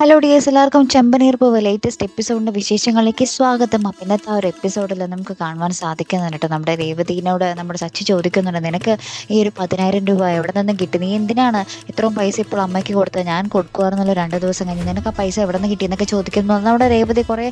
Hello dears എല്ലാവർക്കും ചെമ്പനീർപ്പ് latest എപ്പിസോഡിന്റെ വിശേഷങ്ങളിലേക്ക് സ്വാഗതം. അപ്പം ഇന്നത്തെ ആ ഒരു എപ്പിസോഡിൽ നമുക്ക് കാണുവാൻ സാധിക്കുന്നുണ്ട് നമ്മുടെ രേവതിനോട് നമ്മുടെ സച്ചി ചോദിക്കുന്നുണ്ട് നിനക്ക് ഈ ഒരു പതിനായിരം രൂപ എവിടെ നിന്നും കിട്ടി? നീ എന്തിനാണ് ഇത്രയും പൈസ ഇപ്പോൾ അമ്മയ്ക്ക് കൊടുത്തത്? ഞാൻ കൊടുക്കുമായിരുന്നല്ലോ രണ്ട് ദിവസം കഴിഞ്ഞ്. നിനക്ക് ആ പൈസ എവിടെ നിന്ന് കിട്ടി? എന്നൊക്കെ ചോദിക്കുന്നു. നമ്മുടെ രേവതി കുറേ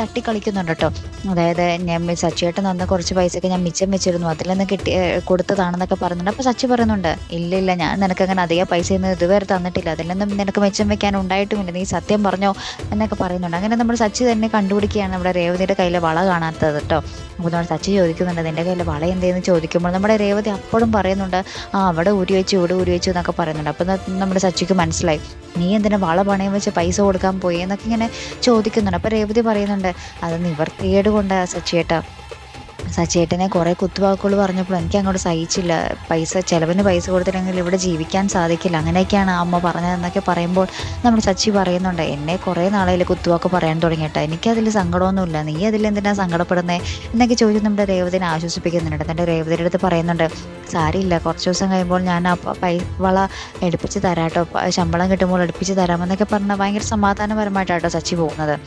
തട്ടിക്കളിക്കുന്നുണ്ട് കേട്ടോ. അതായത് ഞാൻ സച്ചിയേട്ടൻ തന്ന കുറച്ച് പൈസയൊക്കെ ഞാൻ മിച്ചം വെച്ചിരുന്നു. അതിൽ നിന്ന് കിട്ടി കൊടുത്തതാണെന്നൊക്കെ പറയുന്നുണ്ട് അപ്പോൾ സച്ചി പറയുന്നുണ്ട് ഇല്ല ഇല്ല ഞാൻ നിനക്കങ്ങനെ അധികം പൈസ പൈസയൊന്നും ഇതുവരെ തന്നിട്ടില്ല. അതിൽ നിന്നും നിനക്ക് മിച്ചം വെക്കാൻ ഉണ്ടായിട്ടുമില്ല. നീ സത്യം പറഞ്ഞോ എന്നൊക്കെ പറയുന്നുണ്ട്. അങ്ങനെ നമ്മൾ സച്ചി തന്നെ കണ്ടുപിടിക്കുകയാണ് നമ്മുടെ രേവതിയുടെ കയ്യിലെ വള കാണാത്തത് കേട്ടോ. അപ്പോൾ നമ്മൾ സച്ചി ചോദിക്കുന്നുണ്ട് നിന്റെ കയ്യിലെ വള എന്തേന്ന്? ചോദിക്കുമ്പോൾ നമ്മുടെ രേവതി അപ്പോഴും പറയുന്നുണ്ട് ആ അവിടെ ഊരി വെച്ചു ഇവിടെ ഊരി വെച്ചു എന്നൊക്കെ പറയുന്നുണ്ട്. അപ്പോൾ നമ്മുടെ സച്ചിക്ക് മനസ്സിലായി നീ എന്തിനാ വള പണയം വെച്ച് പൈസ കൊടുക്കാൻ പോയി? എന്നൊക്കെ ഇങ്ങനെ ചോദിക്കുന്നുണ്ട്. അപ്പോൾ രേവതി പറയുന്നുണ്ട് അത് നിവർത്തിയേട് കൊണ്ട് സച്ചിയേട്ടാ സച്ചേട്ടനെ കുറേ കുത്തുവാക്കുകൾ പറഞ്ഞപ്പോൾ എനിക്ക് അങ്ങോട്ട് സഹിച്ചില്ല. പൈസ ചിലവിന് പൈസ കൊടുത്തില്ലെങ്കിൽ ഇവിടെ ജീവിക്കാൻ സാധിക്കില്ല. അങ്ങനെയൊക്കെയാണ് അമ്മ പറഞ്ഞതെന്നൊക്കെ പറയുമ്പോൾ നമ്മൾ സച്ചി പറയുന്നുണ്ട് എന്നെ കുറേ നാളയിൽ കുത്തുവാക്ക് പറയാൻ തുടങ്ങിയിട്ട്. എനിക്കതിൽ സങ്കടമൊന്നുമില്ല. നീ അതിൽ എന്തിനാ സങ്കടപ്പെടുന്നത് എന്നൊക്കെ ചോദിച്ച് നമ്മുടെ രേവതിനെ ആശ്വസിപ്പിക്കുന്നുണ്ട്. എന്നിട്ട് രേവതിയുടെ അടുത്ത് പറയുന്നുണ്ട് സാരിയില്ല. കുറച്ച് ദിവസം കഴിയുമ്പോൾ ഞാൻ ആ പ- വള എടുപ്പിച്ച് തരാട്ടോ. ശമ്പളം കിട്ടുമ്പോൾ എടുപ്പിച്ച് തരാമെന്നൊക്കെ പറഞ്ഞാൽ ഭയങ്കര സമാധാനപരമായിട്ടാട്ടോ സച്ചി പോകുന്നത്.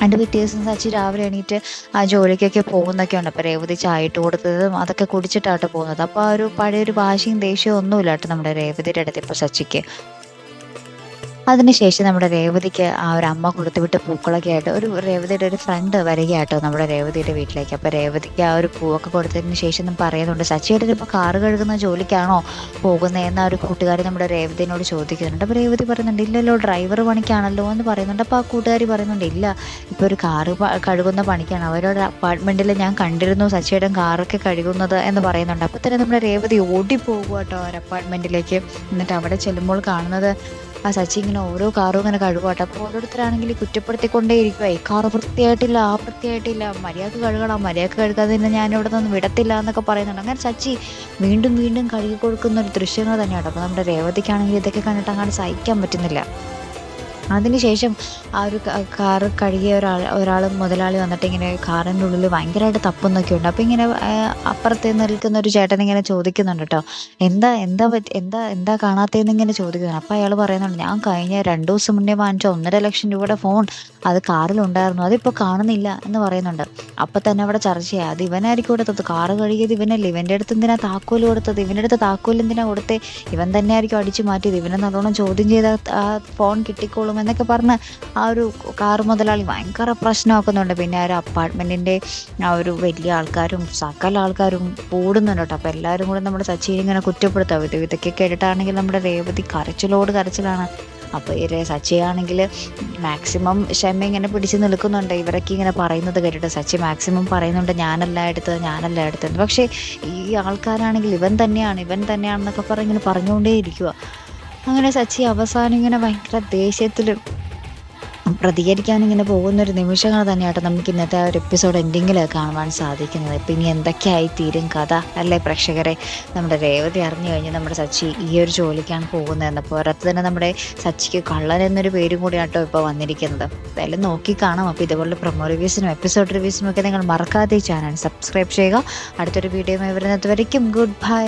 രണ്ട് പിറ്റേ ദിവസം സച്ചി രാവിലെ എണീറ്റ് ആ ജോലിക്കൊക്കെ പോകുന്നൊക്കെ ഉണ്ട്. അപ്പോൾ രേവതി ചായ ഇട്ട് കൊടുത്തതും അതൊക്കെ കുടിച്ചിട്ടാട്ടോ പോകുന്നത്. അപ്പോൾ ആ ഒരു പഴയൊരു വാശിയും ദേഷ്യവും ഒന്നുമില്ല കേട്ടോ നമ്മുടെ രേവതിയുടെ അടുത്ത് ഇപ്പോൾ സച്ചിക്ക്. അതിനുശേഷം നമ്മുടെ രേവതിക്ക് ആ ഒരു അമ്മ കൊടുത്തുവിട്ട പൂക്കളൊക്കെ ആയിട്ട് ഒരു രേവതിയുടെ ഒരു ഫ്രണ്ട് വരികയാട്ടോ നമ്മുടെ രേവതിയുടെ വീട്ടിലേക്ക്. അപ്പോൾ രേവതിക്ക് ആ ഒരു പൂവൊക്കെ കൊടുത്തതിന് ശേഷം പറയുന്നുണ്ട്. സച്ചിയുടെ ഇപ്പോൾ കാറ് കഴുകുന്ന ജോലിക്കാണോ പോകുന്നത് എന്ന ഒരു കൂട്ടുകാരി നമ്മുടെ രേവതിനോട് ചോദിക്കുന്നുണ്ട്. അപ്പോൾ രേവതി പറയുന്നുണ്ട് ഇല്ലല്ലോ ഡ്രൈവർ പണിക്കാണല്ലോ എന്ന് പറയുന്നുണ്ട്. അപ്പോൾ ആ കൂട്ടുകാരി പറയുന്നുണ്ട് ഇല്ല ഇപ്പോൾ ഒരു കാറ് കഴുകുന്ന പണിക്കാണ്. അവരുടെ അപ്പാർട്ട്മെന്റിൽ ഞാൻ കണ്ടിരുന്നു സച്ചിയുടെ കാറൊക്കെ കഴുകുന്നത് എന്ന് പറയുന്നുണ്ട്. അപ്പോൾ തന്നെ നമ്മുടെ രേവതി ഓടിപ്പോകുക കേട്ടോ ഒരു അപ്പാർട്ട്മെന്റിലേക്ക് എന്നിട്ട് അവിടെ ചെല്ലുമ്പോൾ കാണുന്നത് ആ സച്ചി ഇങ്ങനെ ഓരോ കാറും ഇങ്ങനെ കഴുകട്ടെ അപ്പോൾ ഓരോരുത്തരാണെങ്കിൽ കുറ്റപ്പെടുത്തിക്കൊണ്ടേ ഇരിക്കുക ഈ കാറ് വൃത്തിയായിട്ടില്ല ആ വൃത്തിയായിട്ടില്ല. മര്യാദ കഴുകണം മര്യാദയ്ക്ക് കഴുകാതെ തന്നെ ഞാൻ ഇവിടെ നിന്ന് വിടത്തില്ല എന്നൊക്കെ പറയുന്നുണ്ട്. അങ്ങനെ ചച്ചി വീണ്ടും വീണ്ടും കഴുകി കൊടുക്കുന്ന ഒരു ദൃശ്യങ്ങൾ തന്നെയാണ് അപ്പോൾ നമ്മുടെ രേവതിക്കാണെങ്കിൽ ഇതൊക്കെ കണ്ടിട്ട് അങ്ങോട്ട് സഹിക്കാൻ പറ്റുന്നില്ല. അതിനുശേഷം ആ ഒരു കാർ കഴുകിയ ഒരാൾ ഒരാൾ മുതലാളി വന്നിട്ട് ഇങ്ങനെ കാറിന്റെ ഉള്ളിൽ ഭയങ്കരമായിട്ട് തപ്പുന്നൊക്കെ ഉണ്ട്. അപ്പോൾ ഇങ്ങനെ അപ്പുറത്ത് നിൽക്കുന്ന ഒരു ചേട്ടൻ ഇങ്ങനെ ചോദിക്കുന്നുണ്ട് കേട്ടോ. എന്താ എന്താ പറ്റി എന്താ എന്താ കാണാത്തതെന്ന് ഇങ്ങനെ ചോദിക്കുന്നു അപ്പോൾ അയാൾ പറയുന്നുണ്ട് ഞാൻ കഴിഞ്ഞ രണ്ട് ദിവസം മുന്നേ വാങ്ങിച്ച ഒന്നര ലക്ഷം രൂപയുടെ ഫോൺ അത് കാറിലുണ്ടായിരുന്നു. അതിപ്പോൾ കാണുന്നില്ല എന്ന് പറയുന്നുണ്ട്. അപ്പോൾ തന്നെ അവിടെ ചർച്ചയായി അത് ഇവനായിരിക്കും കൊടുത്തത്. കാറ് കഴുകിയത് ഇവനല്ലേ. ഇവന്റെ അടുത്ത് എന്തിനാ താക്കോൽ കൊടുത്തത്? ഇവന്റെ അടുത്ത് താക്കോൽ എന്തിനാ കൊടുത്തേ? ഇവൻ തന്നെ ആയിരിക്കും അടിച്ചു മാറ്റിയത്. ഇവനെ നല്ലോണം ചോദ്യം ചെയ്ത ആ ഫോൺ കിട്ടിക്കോളും എന്നൊക്കെ പറഞ്ഞ് ആ ഒരു കാർ മുതലാളി ഭയങ്കര പ്രശ്നമാക്കുന്നുണ്ട്. പിന്നെ ആ ഒരു അപ്പാർട്ട്മെന്റിന്റെ ആ ഒരു വലിയ ആൾക്കാരും സകല ആൾക്കാരും കൂടുന്നുണ്ട് കേട്ടോ. അപ്പോൾ എല്ലാവരും കൂടെ നമ്മുടെ സച്ചിനെ ഇങ്ങനെ കുറ്റപ്പെടുത്താം ഇത് ഇതൊക്കെ കേട്ടിട്ടാണെങ്കിൽ നമ്മുടെ രേവതി കരച്ചിലോട് കരച്ചിലാണ്. അപ്പോൾ സച്ചി ആണെങ്കിൽ മാക്സിമം ക്ഷമ ഇങ്ങനെ പിടിച്ച് നിൽക്കുന്നുണ്ട്. ഇവരൊക്കെ ഇങ്ങനെ പറയുന്നത് കേട്ടിട്ട് സച്ചി മാക്സിമം പറയുന്നുണ്ട് ഞാനല്ല എടുത്തത് ഞാനല്ല എടുത്തത്. പക്ഷേ ഈ ആൾക്കാരാണെങ്കിൽ ഇവൻ തന്നെയാണ് ഇവൻ തന്നെയാണെന്നൊക്കെ പറഞ്ഞ് ഇങ്ങനെ പറഞ്ഞുകൊണ്ടേ ഇരിക്കുക അങ്ങനെ സച്ചി അവസാനം ഇങ്ങനെ ഭയങ്കര ദേഷ്യത്തിൽ പ്രതികരിക്കാൻ ഇങ്ങനെ പോകുന്ന ഒരു നിമിഷങ്ങൾ തന്നെയാട്ടോ നമുക്ക് ഇന്നത്തെ ആ ഒരു എപ്പിസോഡ് എൻഡിങ്ങിൽ കാണുവാൻ സാധിക്കുന്നത്. ഇപ്പം ഇനി എന്തൊക്കെയായി തീരും കഥ? അല്ലേ പ്രേക്ഷകരെ? നമ്മുടെ രേവതി അറിഞ്ഞു കഴിഞ്ഞ് നമ്മുടെ സച്ചി ഈ ഒരു ജോലിക്കാണ് പോകുന്നതെന്ന്. പോരാത്ത തന്നെ നമ്മുടെ സച്ചിക്ക് കള്ളൻ എന്നൊരു പേരും കൂടിയാട്ടോ ഇപ്പോൾ വന്നിരിക്കുന്നത്. എന്തായാലും നോക്കി കാണാം. അപ്പോൾ ഇതുപോലുള്ള പ്രൊമോ റിവ്യൂസിനും എപ്പിസോഡ് റിവ്യൂസിനും ഒക്കെ നിങ്ങൾ മറക്കാതെ ചാനൽ സബ്സ്ക്രൈബ് ചെയ്യുക. അടുത്തൊരു വീഡിയോ വരുന്നത് വരയ്ക്കും ഗുഡ് ബൈ